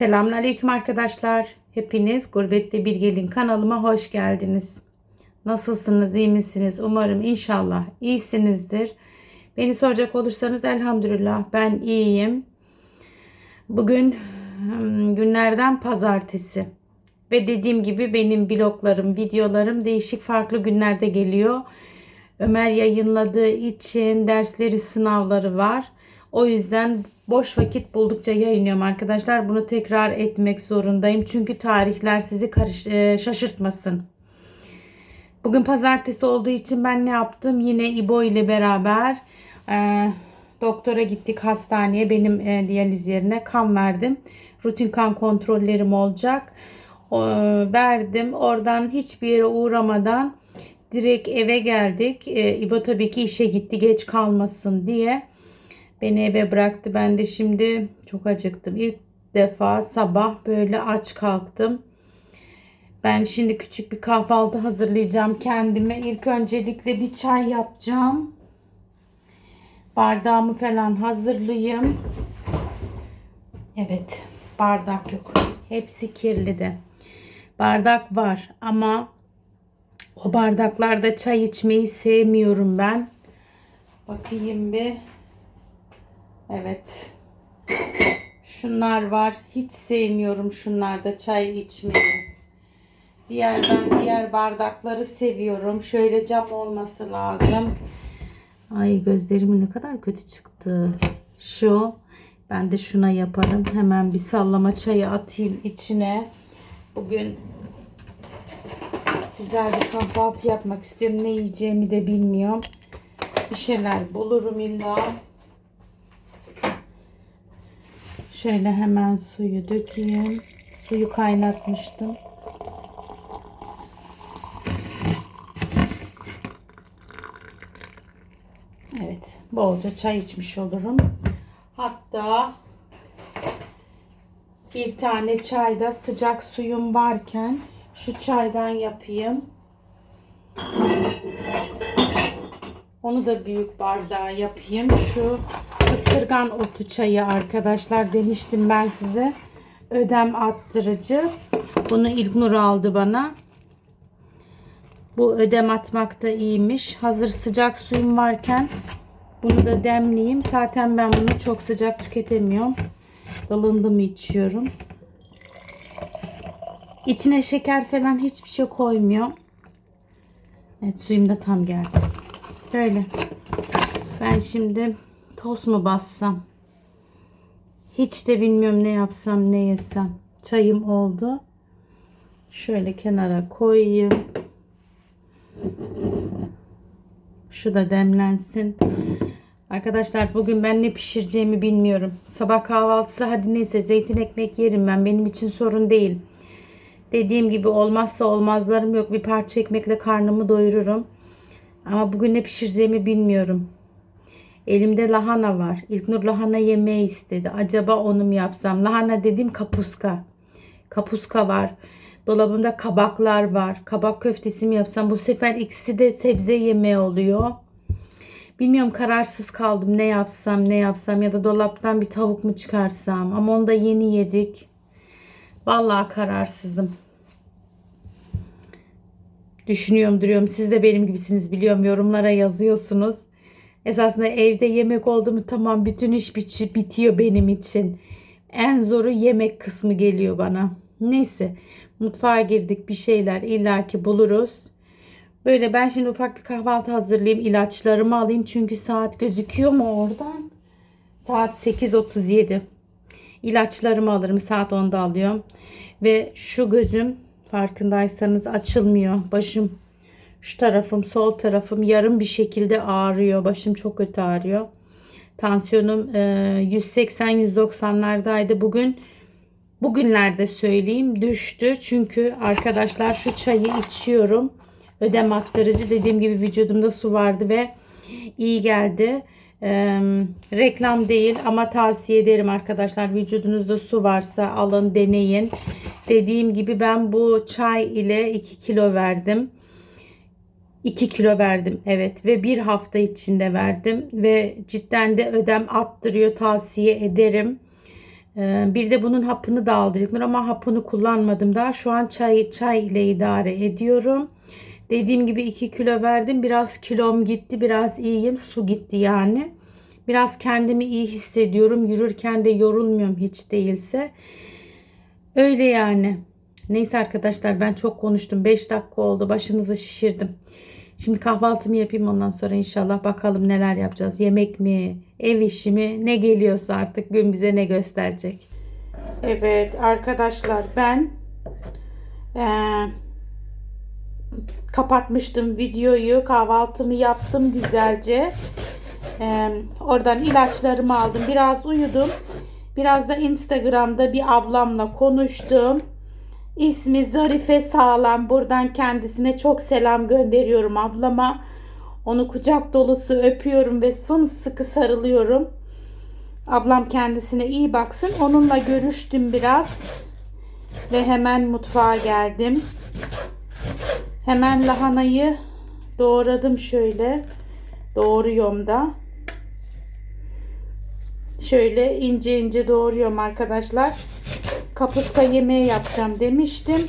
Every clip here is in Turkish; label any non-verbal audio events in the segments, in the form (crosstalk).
Selamünaleyküm arkadaşlar. Hepiniz Gurbette Bir Gelin kanalıma hoş geldiniz. Nasılsınız, iyi misiniz? Umarım inşallah iyisinizdir. Beni soracak olursanız elhamdülillah ben iyiyim. Bugün hmm, günlerden pazartesi. Ve dediğim gibi benim bloglarım, videolarım değişik farklı günlerde geliyor. Ömer yayınladığı için dersleri, sınavları var. O yüzden boş vakit buldukça yayınlıyorum arkadaşlar. Bunu tekrar etmek zorundayım. Çünkü tarihler sizi karış e, şaşırtmasın. Bugün pazartesi olduğu için ben ne yaptım? Yine İbo ile beraber e, doktora gittik hastaneye. Benim e, diyaliz yerine kan verdim. Rutin kan kontrollerim olacak. O, verdim. Oradan hiçbir yere uğramadan direkt eve geldik. E, İbo tabii ki işe gitti geç kalmasın diye. Beni eve bıraktı. Ben de şimdi çok acıktım. İlk defa sabah böyle aç kalktım. Ben şimdi küçük bir kahvaltı hazırlayacağım kendime. İlk öncelikle bir çay yapacağım. Bardağımı falan hazırlayayım. Evet, bardak yok. Hepsi kirli de. Bardak var ama o bardaklarda çay içmeyi sevmiyorum ben. Bakayım bir. Evet. Şunlar var. Hiç sevmiyorum şunlarda çay içmeyi. Diğer ben diğer bardakları seviyorum. Şöyle cam olması lazım. Ay gözlerim ne kadar kötü çıktı. Şu. Ben de şuna yaparım. Hemen bir sallama çayı atayım içine. Bugün güzel bir kahvaltı yapmak istiyorum. Ne yiyeceğimi de bilmiyorum. Bir şeyler bulurum illa. Şöyle hemen suyu dökeyim. Suyu kaynatmıştım. Evet, bolca çay içmiş olurum. Hatta bir tane çayda sıcak suyum varken şu çaydan yapayım. Onu da büyük bardağa yapayım. Şu ısırgan otu çayı arkadaşlar demiştim ben size. Ödem attırıcı. Bunu İlknur aldı bana. Bu ödem atmak da iyiymiş. Hazır sıcak suyum varken bunu da demleyeyim. Zaten ben bunu çok sıcak tüketemiyorum. ılındı mı içiyorum. İçine şeker falan hiçbir şey koymuyorum. Evet suyum da tam geldi. Böyle. Ben şimdi toz mu bassam? Hiç de bilmiyorum ne yapsam ne yesem. Çayım oldu. Şöyle kenara koyayım. Şu da demlensin. Arkadaşlar bugün ben ne pişireceğimi bilmiyorum. Sabah kahvaltısı hadi neyse zeytin ekmek yerim ben. Benim için sorun değil. Dediğim gibi olmazsa olmazlarım yok. Bir parça ekmekle karnımı doyururum. Ama bugün ne pişireceğimi bilmiyorum. Elimde lahana var. İlknur lahana yemeği istedi. Acaba onu mu yapsam? Lahana dediğim kapuska. Kapuska var. Dolabımda kabaklar var. Kabak köftesi mi yapsam? Bu sefer ikisi de sebze yemeği oluyor. Bilmiyorum kararsız kaldım. Ne yapsam ne yapsam ya da dolaptan bir tavuk mu çıkarsam. Ama onu da yeni yedik. Vallahi kararsızım. Düşünüyorum duruyorum. Siz de benim gibisiniz biliyorum. Yorumlara yazıyorsunuz. Esasında evde yemek oldu mu tamam bütün iş bitiyor benim için. En zoru yemek kısmı geliyor bana. Neyse mutfağa girdik bir şeyler illaki buluruz. Böyle ben şimdi ufak bir kahvaltı hazırlayayım. ilaçlarımı alayım. Çünkü saat gözüküyor mu oradan? Saat 8.37. İlaçlarımı alırım. Saat 10'da alıyorum. Ve şu gözüm farkındaysanız açılmıyor. Başım şu tarafım sol tarafım yarım bir şekilde ağrıyor. Başım çok kötü ağrıyor. Tansiyonum e, 180-190'lardaydı. Bugün bugünlerde söyleyeyim düştü. Çünkü arkadaşlar şu çayı içiyorum. Ödem aktarıcı dediğim gibi vücudumda su vardı ve iyi geldi. E, reklam değil ama tavsiye ederim arkadaşlar. Vücudunuzda su varsa alın deneyin. Dediğim gibi ben bu çay ile 2 kilo verdim. 2 kilo verdim evet ve bir hafta içinde verdim ve cidden de ödem attırıyor tavsiye ederim. Bir de bunun hapını da aldılar ama hapını kullanmadım daha. Şu an çay çay ile idare ediyorum. Dediğim gibi 2 kilo verdim. Biraz kilom gitti. Biraz iyiyim. Su gitti yani. Biraz kendimi iyi hissediyorum. Yürürken de yorulmuyorum hiç değilse. Öyle yani. Neyse arkadaşlar ben çok konuştum. 5 dakika oldu. Başınızı şişirdim. Şimdi kahvaltımı yapayım ondan sonra inşallah bakalım neler yapacağız. Yemek mi, ev işi mi, ne geliyorsa artık gün bize ne gösterecek. Evet arkadaşlar ben eee, kapatmıştım videoyu. Kahvaltımı yaptım güzelce. Eee, oradan ilaçlarımı aldım. Biraz uyudum. Biraz da Instagram'da bir ablamla konuştum. İsmi Zarife Sağlam. Buradan kendisine çok selam gönderiyorum ablama. Onu kucak dolusu öpüyorum ve sımsıkı sarılıyorum. Ablam kendisine iyi baksın. Onunla görüştüm biraz. Ve hemen mutfağa geldim. Hemen lahanayı doğradım şöyle. Doğruyorum da. Şöyle ince ince doğruyorum arkadaşlar. Kapuska yemeği yapacağım demiştim.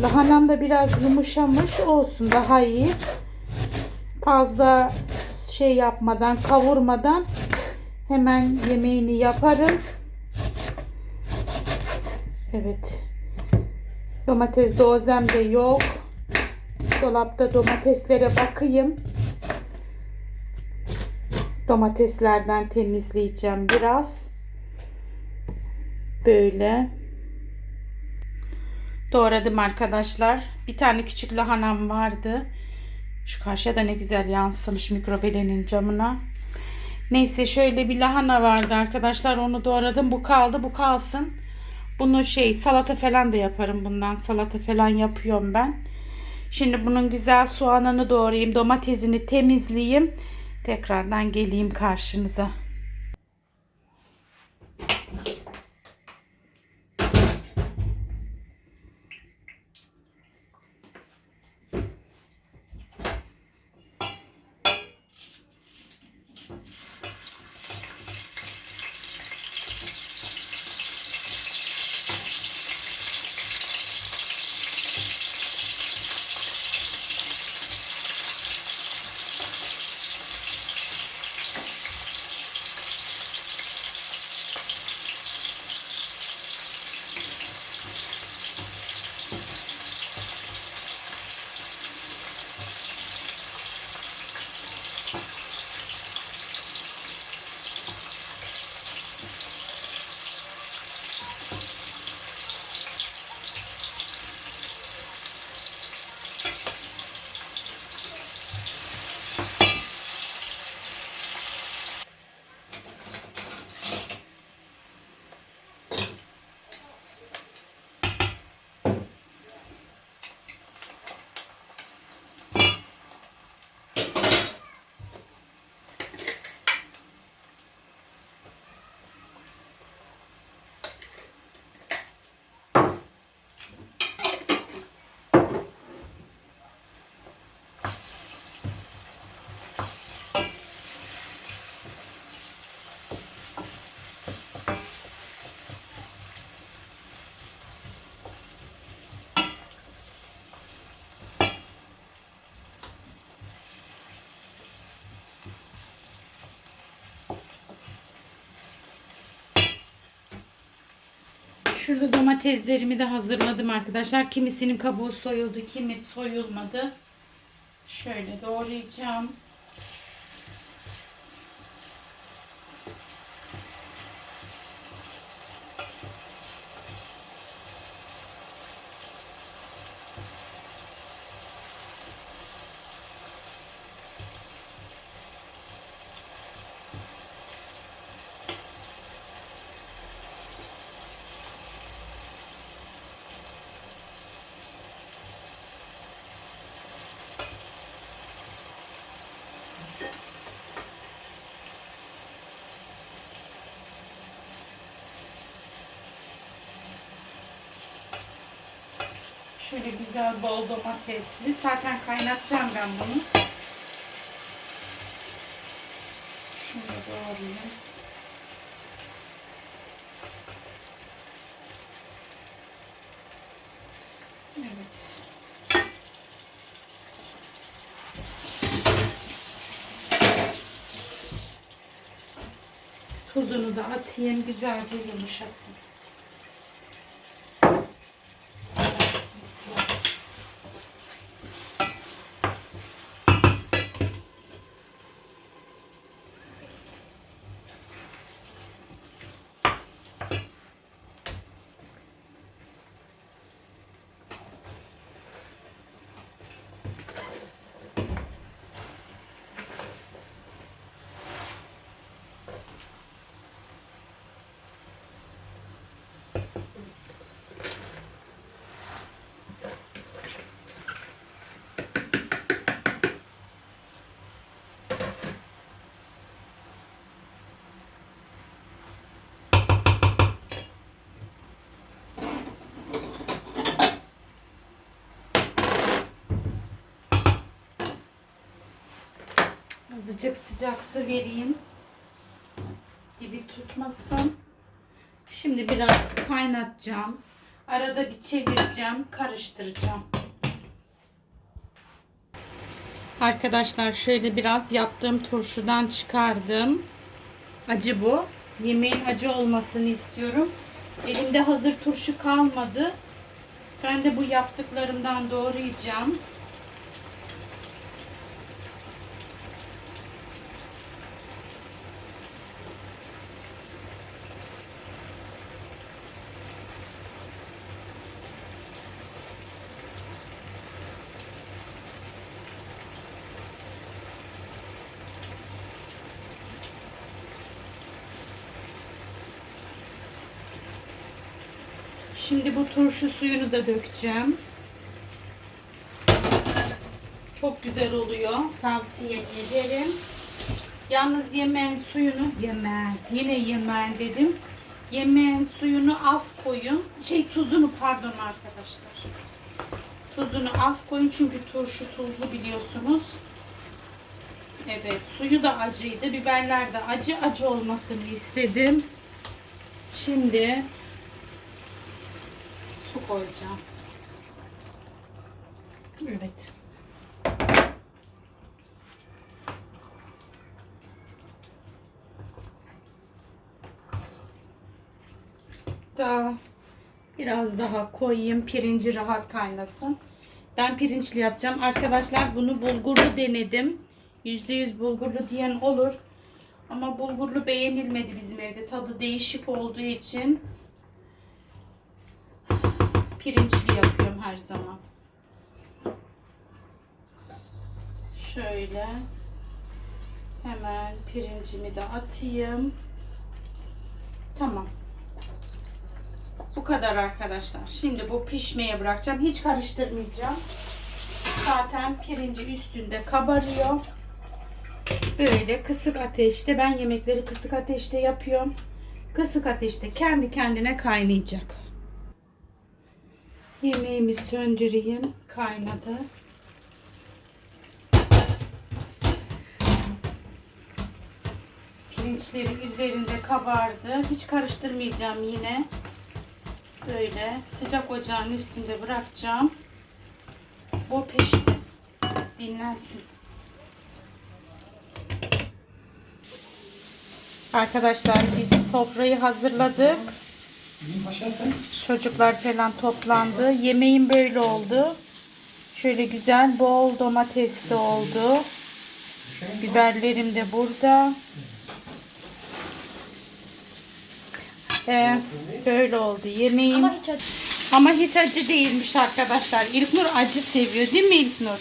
Lahanam da biraz yumuşamış olsun daha iyi. Fazla şey yapmadan kavurmadan hemen yemeğini yaparım. Evet. Domates dozem de yok. Dolapta domateslere bakayım. Domateslerden temizleyeceğim biraz. Böyle. Doğradım arkadaşlar. Bir tane küçük lahanam vardı. Şu karşıya da ne güzel yansımış mikrovelenin camına. Neyse şöyle bir lahana vardı arkadaşlar. Onu doğradım. Bu kaldı. Bu kalsın. Bunu şey salata falan da yaparım bundan. Salata falan yapıyorum ben. Şimdi bunun güzel soğanını doğrayayım. Domatesini temizleyeyim. Tekrardan geleyim karşınıza. Şurada domateslerimi de hazırladım arkadaşlar. Kimisinin kabuğu soyuldu, kimi soyulmadı. Şöyle doğrayacağım. Şöyle güzel bol domatesli. Zaten kaynatacağım ben bunu. Şunu doğrayayım. Evet. Tuzunu da atayım güzelce yumuşasın. Azıcık sıcak su vereyim. Dibi tutmasın. Şimdi biraz kaynatacağım. Arada bir çevireceğim, karıştıracağım. Arkadaşlar şöyle biraz yaptığım turşudan çıkardım. Acı bu. Yemeğin acı olmasını istiyorum. Elimde hazır turşu kalmadı. Ben de bu yaptıklarımdan doğrayacağım. Şimdi bu turşu suyunu da dökeceğim. Çok güzel oluyor. Tavsiye ederim. Yalnız yemeğin suyunu yemeğin yine yemeğin dedim. Yemeğin suyunu az koyun. Şey tuzunu pardon arkadaşlar. Tuzunu az koyun çünkü turşu tuzlu biliyorsunuz. Evet suyu da acıydı. Biberler de acı acı olmasını istedim. Şimdi su koyacağım. Evet. Daha biraz daha koyayım. Pirinci rahat kaynasın. Ben pirinçli yapacağım. Arkadaşlar bunu bulgurlu denedim. %100 bulgurlu diyen olur. Ama bulgurlu beğenilmedi bizim evde. Tadı değişik olduğu için pirinçli yapıyorum her zaman. Şöyle hemen pirincimi de atayım. Tamam. Bu kadar arkadaşlar. Şimdi bu pişmeye bırakacağım. Hiç karıştırmayacağım. Zaten pirinci üstünde kabarıyor. Böyle kısık ateşte ben yemekleri kısık ateşte yapıyorum. Kısık ateşte kendi kendine kaynayacak. Yemeğimi söndüreyim. Kaynadı. Pirinçleri üzerinde kabardı. Hiç karıştırmayacağım yine. Böyle sıcak ocağın üstünde bırakacağım. Bu pişti. Dinlensin. Arkadaşlar biz sofrayı hazırladık. Çocuklar falan toplandı. Yemeğim böyle oldu. Şöyle güzel bol domatesli oldu. Biberlerim de burada. Ee, böyle oldu yemeğim. Ama hiç acı. Ama hiç acı değilmiş arkadaşlar. İlknur acı seviyor değil mi İlknur?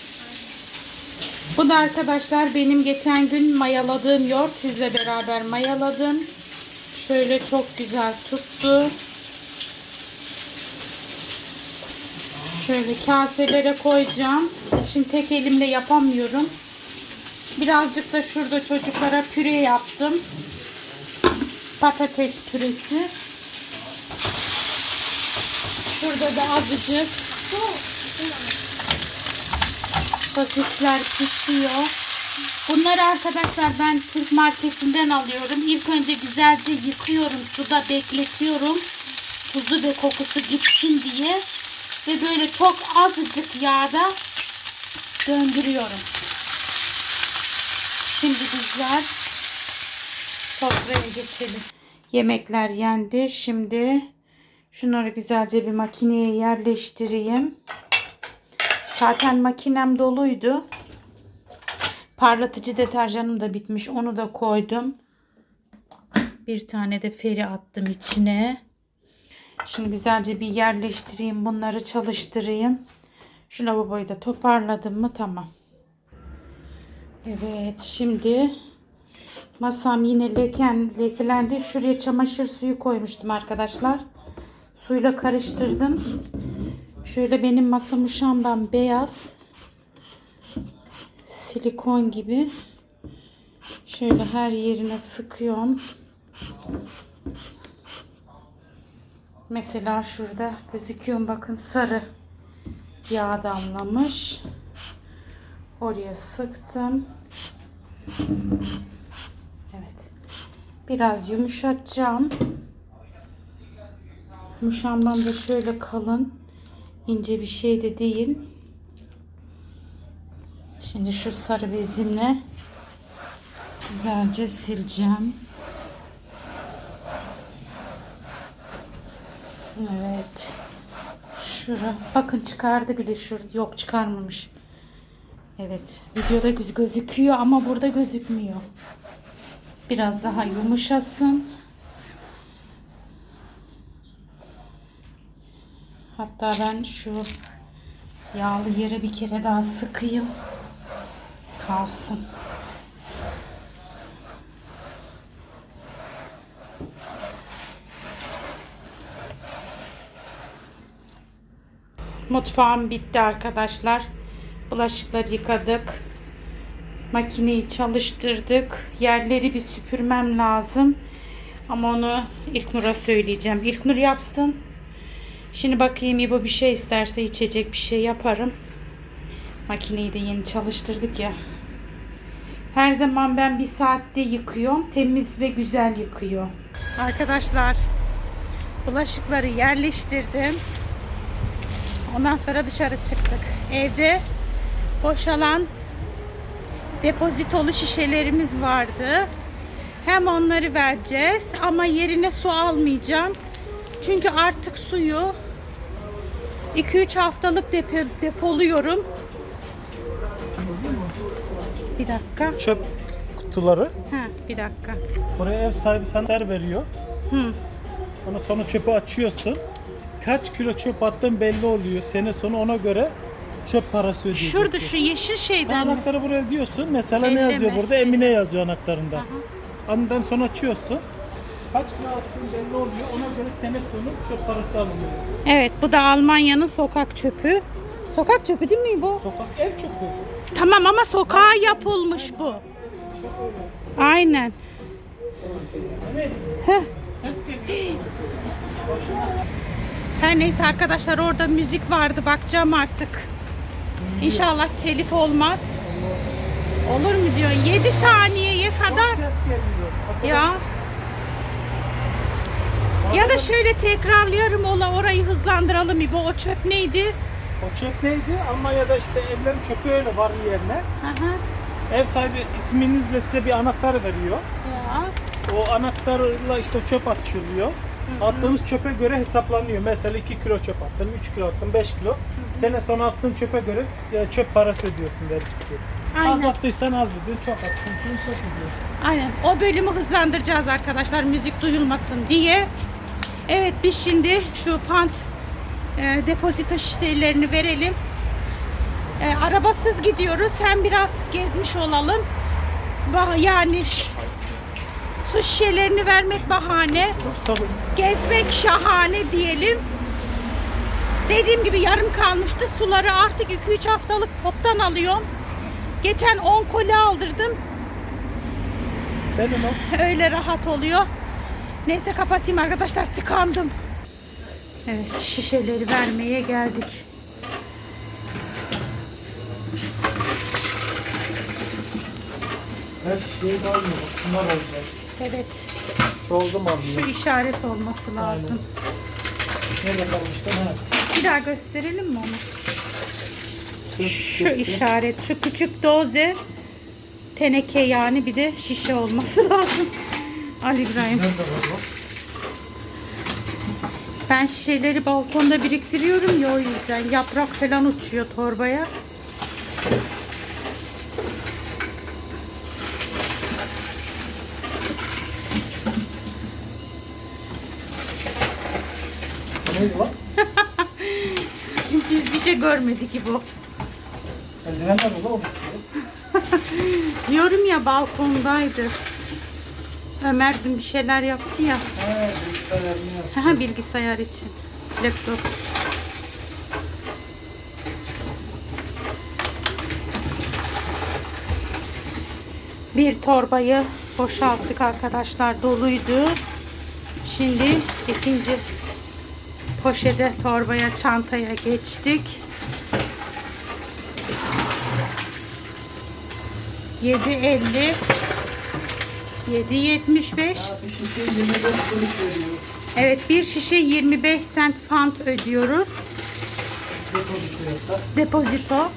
Bu da arkadaşlar benim geçen gün mayaladığım yoğurt. Sizle beraber mayaladım. Şöyle çok güzel tuttu. Şöyle kaselere koyacağım. Şimdi tek elimle yapamıyorum. Birazcık da şurada çocuklara püre yaptım. Patates püresi. Şurada da azıcık sosisler pişiyor. Bunları arkadaşlar ben Türk marketinden alıyorum. İlk önce güzelce yıkıyorum. Suda bekletiyorum. Tuzu ve kokusu gitsin diye. Ve böyle çok azıcık yağda döndürüyorum. Şimdi bizler sofraya geçelim. Yemekler yendi. Şimdi şunları güzelce bir makineye yerleştireyim. Zaten makinem doluydu. Parlatıcı deterjanım da bitmiş. Onu da koydum. Bir tane de feri attım içine. Şimdi güzelce bir yerleştireyim. Bunları çalıştırayım. Şu lavaboyu da toparladım mı tamam. Evet şimdi masam yine leken, lekelendi. Şuraya çamaşır suyu koymuştum arkadaşlar. Suyla karıştırdım. Şöyle benim masa muşambam beyaz. Silikon gibi. Şöyle her yerine sıkıyorum. Mesela şurada gözüküyor bakın sarı yağ damlamış. Oraya sıktım. Evet. Biraz yumuşatacağım. Muşambam da şöyle kalın. ince bir şey de değil. Şimdi şu sarı bezimle güzelce sileceğim. Evet. Şura. Bakın çıkardı bile şurada. Yok çıkarmamış. Evet. Videoda göz gözüküyor ama burada gözükmüyor. Biraz daha yumuşasın. Hatta ben şu yağlı yere bir kere daha sıkayım. Kalsın. Mutfağım bitti arkadaşlar. Bulaşıkları yıkadık. Makineyi çalıştırdık. Yerleri bir süpürmem lazım. Ama onu İlknur'a söyleyeceğim. İlknur yapsın. Şimdi bakayım İbo bir şey isterse içecek bir şey yaparım. Makineyi de yeni çalıştırdık ya. Her zaman ben bir saatte yıkıyorum. Temiz ve güzel yıkıyor. Arkadaşlar bulaşıkları yerleştirdim. Ondan sonra dışarı çıktık. Evde boşalan depozitolu şişelerimiz vardı. Hem onları vereceğiz ama yerine su almayacağım. Çünkü artık suyu 2-3 haftalık depo, depoluyorum. Bir dakika. Çöp kutuları. Ha, bir dakika. Buraya ev sahibi sana veriyor. Hı. Ondan sonra çöpü açıyorsun. Kaç kilo çöp attığın belli oluyor. Sene sonu ona göre çöp parası ödeyeceksin. Şurada şu yeşil şeyden mi? Anahtarı buraya diyorsun. Mesela ne yazıyor burada? Emine yazıyor anahtarında. Aha. Ondan sonra açıyorsun. Kaç kilo attığın belli oluyor. Ona göre sene sonu çöp parası alınıyor. Evet bu da Almanya'nın sokak çöpü. Sokak çöpü değil mi bu? Sokak ev çöpü. Tamam ama sokağa yapılmış bu. Aynen. Heh. Ses geliyor. Her neyse arkadaşlar orada müzik vardı bakacağım artık. İnşallah telif olmaz. Olur mu diyorsun? 7 saniyeye kadar ya. Ya da şöyle tekrarlayalım ola orayı hızlandıralım İbo. O çöp neydi? O çöp neydi? Almanya'da işte evlerin çöpü öyle var yerine. Aha. Ev sahibi isminizle size bir anahtar veriyor. Ya. O anahtarla işte çöp atışılıyor. Attığınız çöpe göre hesaplanıyor. Mesela 2 kilo çöp attın, 3 kilo attın, 5 kilo. Sene sonu attığın çöpe göre e, çöp parası ödüyorsun vergisi. Az Aynen. attıysan az ödüyorsun, çok attıysan çok ödüyorsun. Aynen. O bölümü hızlandıracağız arkadaşlar müzik duyulmasın diye. Evet biz şimdi şu fant e, depozito şişelerini verelim. E, arabasız gidiyoruz. Hem biraz gezmiş olalım. Yani su şişelerini vermek bahane. Gezmek şahane diyelim. Dediğim gibi yarım kalmıştı. Suları artık 2-3 haftalık toptan alıyorum. Geçen 10 koli aldırdım. Benim o. Öyle rahat oluyor. Neyse kapatayım arkadaşlar tıkandım. Evet şişeleri vermeye geldik. Her şeyi de almıyor. Bak, Bunlar olacak. Evet Çoğaldım şu almıyor. işaret olması lazım. Nerede kalmıştı? Ha. Bir daha gösterelim mi onu? Şu, Şu işaret şu küçük doze teneke yani bir de şişe olması (laughs) lazım. Ali İbrahim. Nerede var bu? Ben şişeleri balkonda biriktiriyorum ya o yüzden. Yaprak falan uçuyor torbaya. Lan? Biz bir şey görmedik ki bu. Eldivenler mi lan? (laughs) Diyorum ya balkondaydı. Ömer dün bir şeyler yaptı ya. He, bilgisayarını Ha bilgisayar için. Laptop. Bir torbayı boşalttık arkadaşlar. Doluydu. Şimdi ikinci poşete, torbaya, çantaya geçtik. 7.50 7.75 Bir şişe 25 kuruş veriyor. Evet bir şişe 25 cent fant ödüyoruz. Depozito.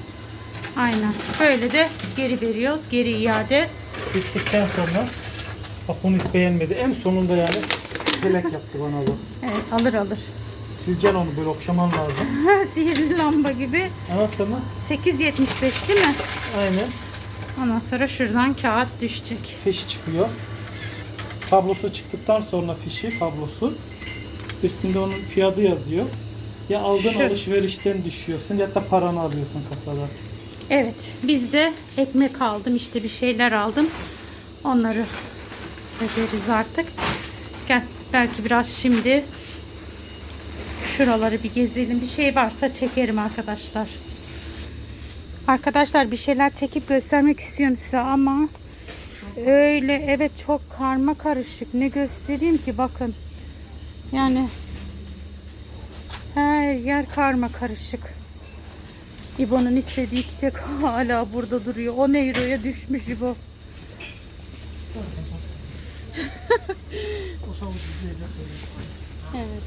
Aynen. Böyle de geri veriyoruz. Geri iade. Bittikten sonra bak bunu hiç beğenmedi. En sonunda yani (laughs) kelek yaptı bana bu. Evet alır alır. Sileceksin onu böyle okşaman lazım. (laughs) Sihirli lamba gibi. Ondan sonra 8.75 değil mi? aynen Ondan sonra şuradan kağıt düşecek. fiş çıkıyor. Kablosu çıktıktan sonra fişi, kablosu. Üstünde onun fiyatı yazıyor. Ya aldığın Şu. alışverişten düşüyorsun ya da paranı alıyorsun kasada. Evet biz de ekmek aldım işte bir şeyler aldım. Onları öderiz artık. Gel belki biraz şimdi şuraları bir gezelim. Bir şey varsa çekerim arkadaşlar. Arkadaşlar bir şeyler çekip göstermek istiyorum size ama öyle evet çok karma karışık. Ne göstereyim ki bakın. Yani her yer karma karışık. İbo'nun istediği çiçek (laughs) hala burada duruyor. 10 euroya düşmüş İbo. (laughs) Evet.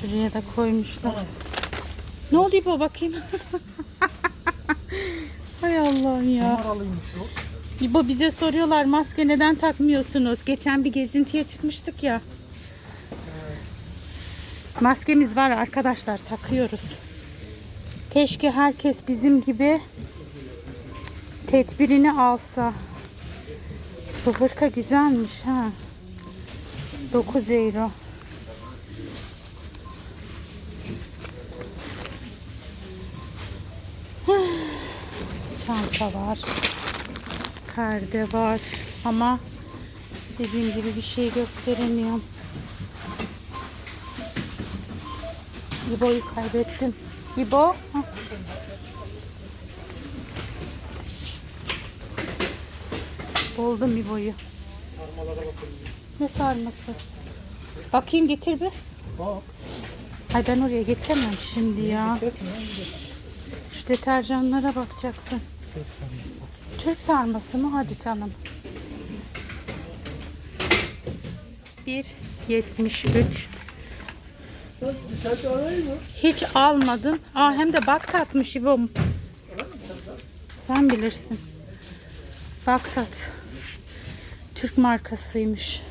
Şuraya da koymuşlar. Ne oldu İbo bakayım? (laughs) Hay Allah'ım ya. Numaralıymış o. İbo bize soruyorlar maske neden takmıyorsunuz? Geçen bir gezintiye çıkmıştık ya. Maskemiz var arkadaşlar takıyoruz. Keşke herkes bizim gibi tedbirini alsa. Şu hırka güzelmiş ha. 9 euro. Çanta var. Perde var. Ama dediğim gibi bir şey gösteremiyorum. İbo'yu kaybettim. İbo. hah. Buldum İbo'yu. Sarmalara. Ne sarması? Bakayım getir bir. Bak. Ay ben oraya geçemem şimdi ya. Geçersin ya. Şu deterjanlara bakacaktım. Tek sarması. Türk sarması mı? Hadi canım. 1.73 Birkaç arayı mı? Hiç almadım. Aa hem de Baktat'mış İbo'm. Sen bilirsin. Baktat. Türk markasıymış.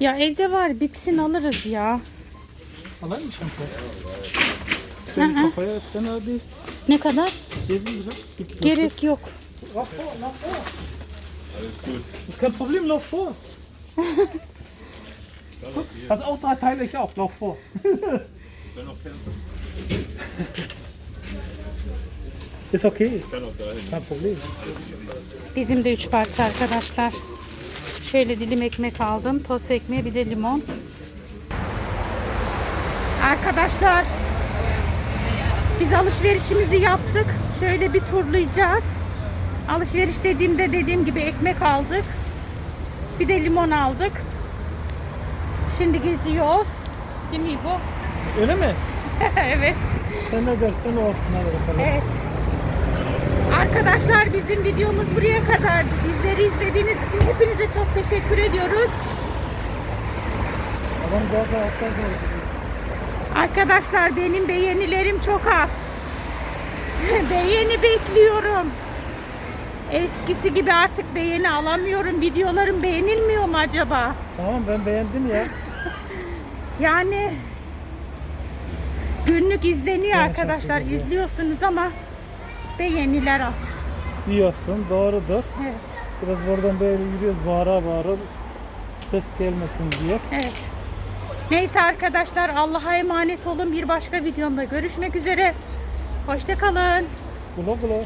Ya evde var bitsin alırız ya. Alayım mı şampuan? Senin hı. kafaya fena değil. Ne kadar? 7 lira. Gerek yok. Lauf vor, lauf vor. Alles gut. Ist kein Problem, lauf vor. Das auch drei Teile ich auch, lauf vor. Ist okay. Kein Problem. Bizim de üç parça arkadaşlar. Şöyle dilim ekmek aldım. Tost ekmeği bir de limon. Arkadaşlar biz alışverişimizi yaptık. Şöyle bir turlayacağız. Alışveriş dediğimde dediğim gibi ekmek aldık. Bir de limon aldık. Şimdi geziyoruz. Değil mi bu? Öyle mi? (laughs) evet. Sen ne dersen o olsun hadi bakalım. Evet. Arkadaşlar bizim videomuz buraya kadar. Bizleri izlediğiniz için hepinize çok teşekkür ediyoruz. Adam gaz alttan sonra Arkadaşlar benim beğenilerim çok az. (laughs) Beğeni bekliyorum. Eskisi gibi artık beğeni alamıyorum. Videolarım beğenilmiyor mu acaba? Tamam ben beğendim ya. (laughs) Yani günlük izleniyor Evet, arkadaşlar. İzliyorsunuz ama beğeniler az. Diyorsun doğrudur. Evet. Biraz buradan böyle yürüyoruz bağıra bağıra ses gelmesin diye. Evet. Neyse arkadaşlar Allah'a emanet olun. Bir başka videomda görüşmek üzere. Hoşçakalın. Kula kula.